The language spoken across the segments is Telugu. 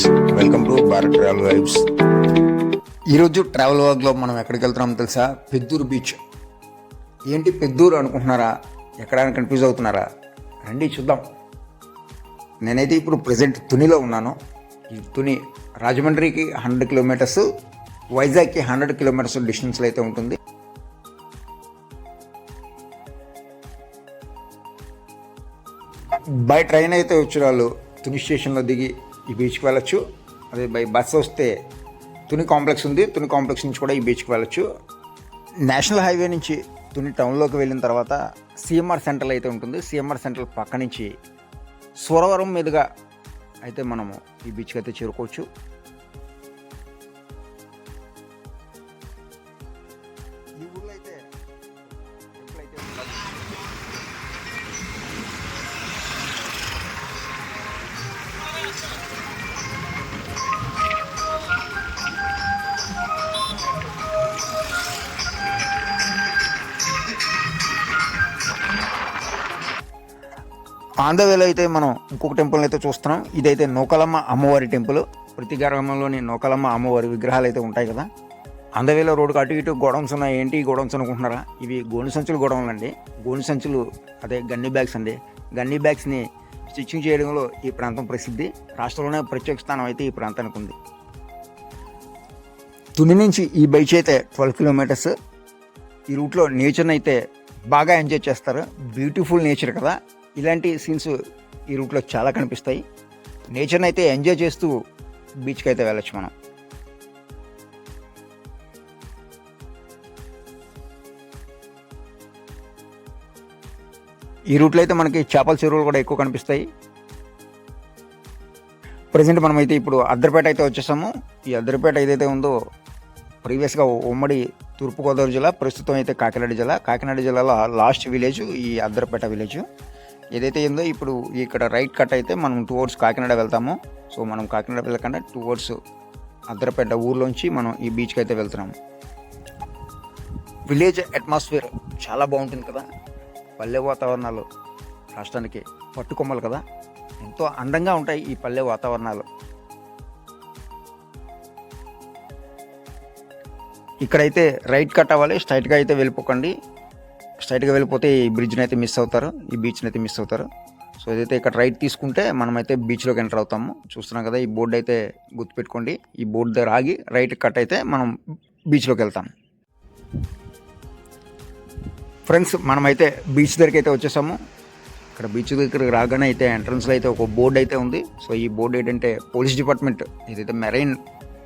Friends welcome to Bharat travel vibes ఈరోజు ట్రావెల్ వర్క్లో మనం ఎక్కడికి వెళ్తున్నామో తెలుసా? పెద్దూరు బీచ్. ఏంటి పెద్దూరు అనుకుంటున్నారా? ఎక్కడానికి కన్ఫ్యూజ్ అవుతున్నారా? రండి చూద్దాం. నేనైతే ఇప్పుడు ప్రజెంట్ తునిలో ఉన్నాను. ఈ తుని రాజమండ్రికి హండ్రెడ్ కిలోమీటర్స్ వైజాగ్కి హండ్రెడ్ కిలోమీటర్స్ డిస్టెన్స్లో అయితే ఉంటుంది. బై ట్రైన్ అయితే వచ్చిన వాళ్ళు తుని స్టేషన్లో దిగి ఈ బీచ్కి వెళ్ళొచ్చు. అదే బై బస్ వస్తే తుని కాంప్లెక్స్ ఉంది. తుని కాంప్లెక్స్ నుంచి కూడా ఈ బీచ్కి వెళ్ళొచ్చు. నేషనల్ హైవే నుంచి తుని టౌన్లోకి వెళ్ళిన తర్వాత సిఎంఆర్ సెంట్రల్ అయితే ఉంటుంది. సిఎంఆర్ సెంట్రల్ పక్క నుంచి సురవరం మీదుగా అయితే మనము ఈ బీచ్కి అయితే చేరుకోవచ్చు. ఆన్ ద వేలో అయితే మనం ఇంకొక టెంపుల్ అయితే చూస్తున్నాం. ఇదైతే నూకలమ్మ అమ్మవారి టెంపుల్ ప్రతి గ్రామంలోని నూకలమ్మ అమ్మవారి విగ్రహాలు అయితే ఉంటాయి కదా. అందవేళ రోడ్డుకు అటు ఇటు గోడౌన్స్ ఉన్నాయి. ఏంటి గోడౌన్స్ అనుకుంటున్నారా? ఇవి గోని సంచులు గోడౌన్లు అండి. గోని సంచులు అదే గన్నీ బ్యాగ్స్ అండి. గన్నీ బ్యాగ్స్ని స్టిచ్చింగ్ చేయడంలో ఈ ప్రాంతం ప్రసిద్ధి. రాష్ట్రంలోనే ప్రత్యేక స్థానం అయితే ఈ ప్రాంతానికి ఉంది. తుని నుంచి ఈ బైచ్ అయితే ట్వెల్వ్ కిలోమీటర్స్. ఈ రూట్లో నేచర్ని అయితే బాగా ఎంజాయ్ చేస్తారు. బ్యూటిఫుల్ నేచర్ కదా. ఇలాంటి సీన్స్ ఈ రూట్లో చాలా కనిపిస్తాయి. నేచర్ని అయితే ఎంజాయ్ చేస్తూ బీచ్కి అయితే వెళ్ళొచ్చు మనం. ఈ రూట్లో అయితే మనకి చేపల చెరువులు కూడా ఎక్కువ కనిపిస్తాయి. ప్రజెంట్ మనమైతే ఇప్పుడు అద్దరిపేట అయితే వచ్చేసాము. ఈ అద్దరిపేట ఏదైతే ఉందో ప్రీవియస్గా ఉమ్మడి తూర్పుగోదావరి జిల్లా ప్రస్తుతం అయితే కాకినాడ జిల్లా. కాకినాడ జిల్లాలో లాస్ట్ విలేజ్ ఈ అద్దరిపేట విలేజ్. ఏదైతే ఏందో ఇప్పుడు ఇక్కడ రైట్ కట్ అయితే మనం టువర్డ్స్ కాకినాడ వెళ్తాము. సో మనం కాకినాడ వెళ్ళకుండా టువర్డ్స్ అద్దరపేట ఊర్లోంచి మనం ఈ బీచ్కి అయితే వెళ్తున్నాము. విలేజ్ అట్మాస్ఫియర్ చాలా బాగుంటుంది కదా. పల్లె వాతావరణాలు రాష్ట్రానికి పట్టుకొమ్మలు కదా. ఎంతో అందంగా ఉంటాయి ఈ పల్లె వాతావరణాలు. ఇక్కడైతే రైట్ కట్ అవ్వాలి స్ట్రైట్గా అయితే వెళ్ళిపోకండి. స్ట్రైట్గా వెళ్ళిపోతే ఈ బ్రిడ్జ్ని అయితే మిస్ అవుతారు ఈ బీచ్ని అయితే మిస్ అవుతారు. సో ఏదైతే ఇక్కడ రైట్ తీసుకుంటే మనమైతే బీచ్లోకి ఎంటర్ అవుతాము. చూస్తున్నాం కదా ఈ బోర్డు అయితే గుర్తుపెట్టుకోండి. ఈ బోర్డు దగ్గర ఆగి రైట్ కట్ అయితే మనం బీచ్లోకి వెళ్తాం. ఫ్రెండ్స్ మనమైతే బీచ్ దగ్గరికి అయితే వచ్చేసాము. ఇక్కడ బీచ్ దగ్గరికి రాగానే అయితే ఎంట్రన్స్లో అయితే ఒక బోర్డు అయితే ఉంది. సో ఈ బోర్డు ఏంటంటే పోలీస్ డిపార్ట్మెంట్ ఏదైతే మెరైన్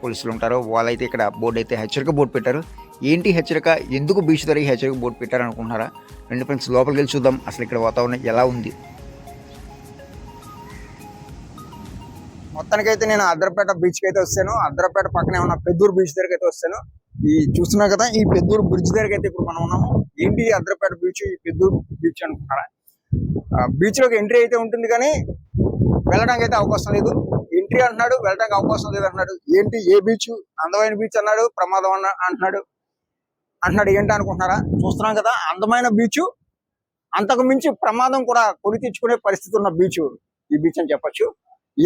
పోలీసులు ఉంటారో వాళ్ళైతే ఇక్కడ బోర్డు అయితే హెచ్చరిక బోర్డు పెట్టారు. ఏంటి హెచ్చరిక? ఎందుకు బీచ్ దగ్గర ఈ హెచ్చరిక బోర్డు పెట్టారు అనుకుంటున్నారా రెండు ఫ్రెండ్స్ లోపలికి వెళ్ళి చూద్దాం. అసలు ఇక్కడ వాతావరణం ఎలా ఉంది? మొత్తానికైతే నేను అద్రపేట బీచ్కి అయితే వస్తాను. అద్రపేట పక్కనే ఉన్న పెద్దూరు బీచ్ దగ్గరికి అయితే వస్తాను. ఈ చూస్తున్నా కదా ఈ పెద్దూరు బ్రిడ్జ్ దగ్గరికి అయితే ఇప్పుడు మనం ఉన్నాము. ఏంటి అద్రపేట బీచ్ ఈ పెద్దూరు బీచ్ అనుకుంటారా బీచ్లోకి ఎంట్రీ అయితే ఉంటుంది కానీ వెళ్ళడానికి అయితే అవకాశం లేదు. ఎంట్రీ అంటున్నాడు వెళ్ళడానికి అవకాశం లేదు అంటున్నాడు. ఏంటి ఏ బీచ్ అందమైన బీచ్ అన్నాడు ప్రమాదం అంటున్నాడు. అంటున్నాడు ఏంటి అనుకుంటున్నారా? చూస్తున్నాం కదా అందమైన బీచ్ అంతకు మించి ప్రమాదం కూడా కొని తెచ్చుకునే పరిస్థితి ఉన్న బీచ్ ఈ బీచ్ అని చెప్పొచ్చు.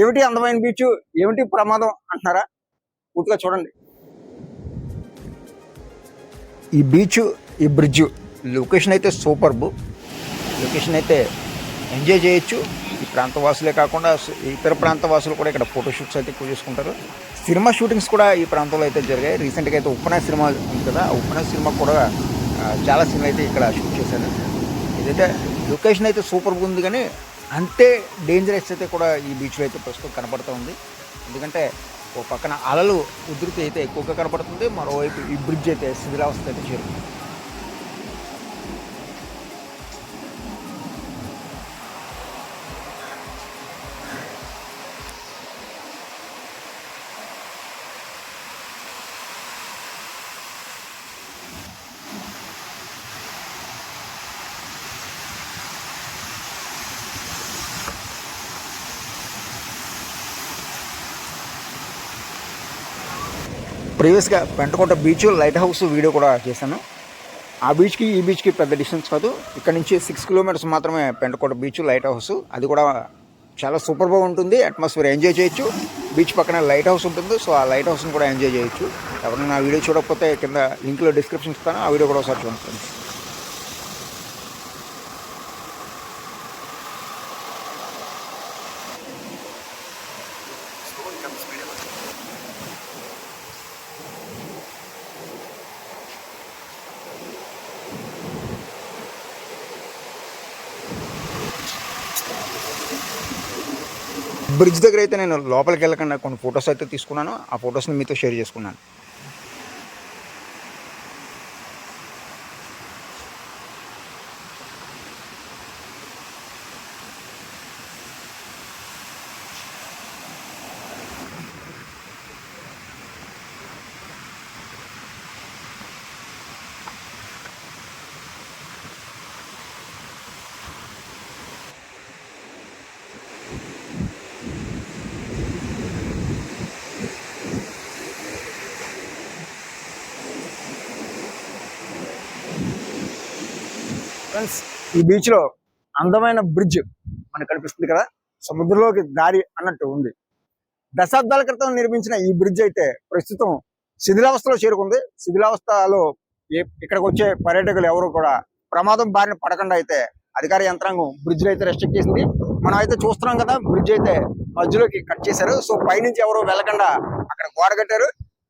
ఏమిటి అందమైన బీచ్ ఏమిటి ప్రమాదం అంటున్నారా? పూర్తిగా చూడండి. ఈ బీచ్ ఈ బ్రిడ్జ్ లొకేషన్ అయితే సూపర్బ్ లొకేషన్ అయితే ఎంజాయ్ చేయొచ్చు. ప్రాంత వాసులే కాకుండా ఇతర ప్రాంత వాసులు కూడా ఇక్కడ ఫోటోషూట్స్ అయితే ఎక్కువ చేసుకుంటారు. సినిమా షూటింగ్స్ కూడా ఈ ప్రాంతంలో అయితే జరిగాయి. రీసెంట్గా అయితే ఉప్పనా సినిమా ఉంది కదా ఆ సినిమా కూడా చాలా సినిమా అయితే ఇక్కడ షూట్ చేశారు. ఇదైతే లొకేషన్ అయితే సూపర్గా ఉంది కానీ అంతే డేంజరస్ అయితే కూడా ఈ బీచ్లో అయితే ప్రస్తుతం కనపడుతూ ఉంది. ఎందుకంటే ఓ పక్కన అలలు ఉధృతి అయితే ఎక్కువగా కనబడుతుంది మరోవైపు ఈ బ్రిడ్జ్ అయితే శిథిలావస్థ అయితే చేరుతుంది ప్రీవియస్గా Pentakota beach light house video కూడా చేశాను. ఆ బీచ్కి ఈ బీచ్కి పెద్ద డిస్టెన్స్ కాదు. ఇక్కడ నుంచి సిక్స్ కిలోమీటర్స్ మాత్రమే పెంటకోట బీచ్ లైట్ హౌస్. అది కూడా చాలా సూపర్గా ఉంటుంది. అట్మాస్ఫియర్ ఎంజాయ్ చేయొచ్చు. బీచ్ పక్కన లైట్ హౌస్ ఉంటుంది. సో ఆ లైట్ హౌస్ని కూడా ఎంజాయ్ చేయొచ్చు. ఎవరైనా నా వీడియో చూడకపోతే కింద లింక్లో డిస్క్రిప్షన్ ఇస్తాను. ఆ వీడియో కూడా ఒకసారి చూడండి. బ్రిడ్జ్ దగ్గర అయితే నేను లోపలికి వెళ్ళకుండా కొన్ని ఫొటోస్ అయితే తీసుకున్నాను. ఆ ఫొటోస్ని మీతో షేర్ చేసుకున్నాను. ఫ్రెండ్స్ ఈ బీచ్లో అందమైన బ్రిడ్జ్ మనకు కనిపిస్తుంది కదా? సముద్రంలోకి దారి అన్నట్టు ఉంది. దశాబ్దాల క్రితం నిర్మించిన ఈ బ్రిడ్జ్ అయితే ప్రస్తుతం శిథిలావస్థలో చేరుకుంది. శిథిలావస్థలో ఇక్కడికి వచ్చే పర్యాటకులు ఎవరు కూడా ప్రమాదం బారిన పడకుండా అయితే అధికార యంత్రాంగం బ్రిడ్జ్లు అయితే రెస్ట్రిక్ట్ చేసింది. మనం అయితే చూస్తున్నాం కదా బ్రిడ్జ్ అయితే మధ్యలోకి కట్ చేశారు. సో పైనుంచి ఎవరు వెళ్ళకుండా అక్కడ గోడ కట్టారు.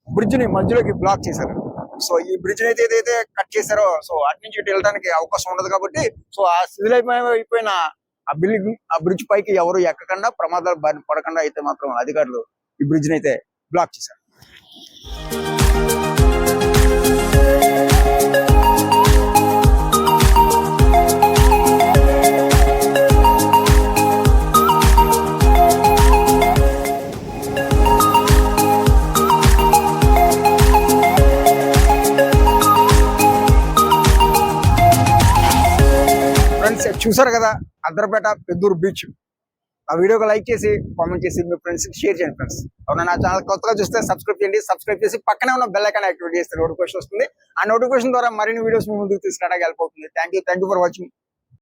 బ్రిడ్జ్ని మధ్యలోకి బ్లాక్ చేశారు. సో ఈ బ్రిడ్జ్ అయితే ఏదైతే కట్ చేశారో సో అటు నుంచి ఇటు వెళ్ళడానికి అవకాశం ఉండదు కాబట్టి సో ఆ శిథిలైపోయిన ఆ బిల్డింగ్ ఆ బ్రిడ్జ్ పైకి ఎవరు ఎక్కకుండా ప్రమాదాలు పడకుండా అయితే మాత్రం అధికారులు ఈ బ్రిడ్జ్ అయితే బ్లాక్ చేశారు. చూసారు కదా అద్దరపేట పెద్దూరు బీచ్ ఆ వీడియోకి లైక్ చేసి కామెంట్ చేసి మీ ఫ్రెండ్స్కి షేర్ చేయండి ఫ్రెండ్స్ అవునా నా ఛానల్ కొత్తగా చూస్తే సబ్స్క్రైబ్ చేయండి. సబ్స్క్రైబ్ చేసి పక్కనే ఉన్న బెల్ ఐకాన్ యాక్టివేట్ చేస్తే నోటిఫికేషన్ వస్తుంది. ఆ నోటిఫికేషన్ ద్వారా మరిన్ని వీడియోస్ మీ ముందుకు తీసుకురావడానికి హెల్ప్ అవుతుంది. Thank you thank you for watching